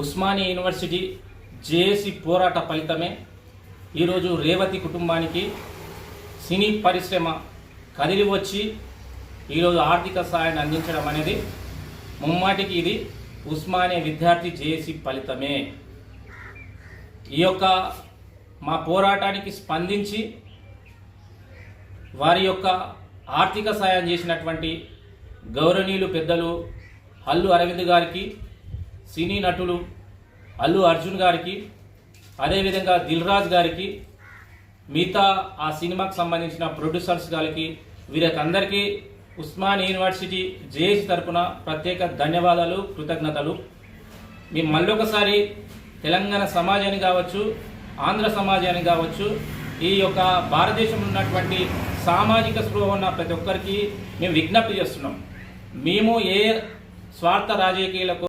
Osmania university JAC పోరాట ఫలితమే. ఈరోజు రేవతి కుటుంబానికి సినీ పరిశ్రమ కదిలి వచ్చి ఈరోజు ఆర్థిక సహాయాన్ని అందించడం అనేది ముమ్మాటికి ఇది ఉస్మానియా విద్యార్థి జేఏసీ ఫలితమే. ఈ యొక్క మా పోరాటానికి స్పందించి వారి యొక్క ఆర్థిక సాయం చేసినటువంటి గౌరవనీయులు పెద్దలు అల్లు అరవింద్ గారికి సినీ నటులు అల్లు అర్జున్ గారికి అదేవిధంగా దిల్ రాజ్ గారికి మిగతా ఆ సినిమాకు సంబంధించిన ప్రొడ్యూసర్స్ గారికి వీరికందరికీ ఉస్మాన్ యూనివర్సిటీ జేఏసీ తరపున ప్రత్యేక ధన్యవాదాలు కృతజ్ఞతలు. మేము మళ్ళొకసారి తెలంగాణ సమాజానికి కావచ్చు ఆంధ్ర సమాజానికి కావచ్చు ఈ యొక్క భారతదేశంలో ఉన్నటువంటి సామాజిక స్పృహ ఉన్న ప్రతి ఒక్కరికి మేము విజ్ఞప్తి చేస్తున్నాం. మేము ఏ స్వార్థ రాజకీయాలకు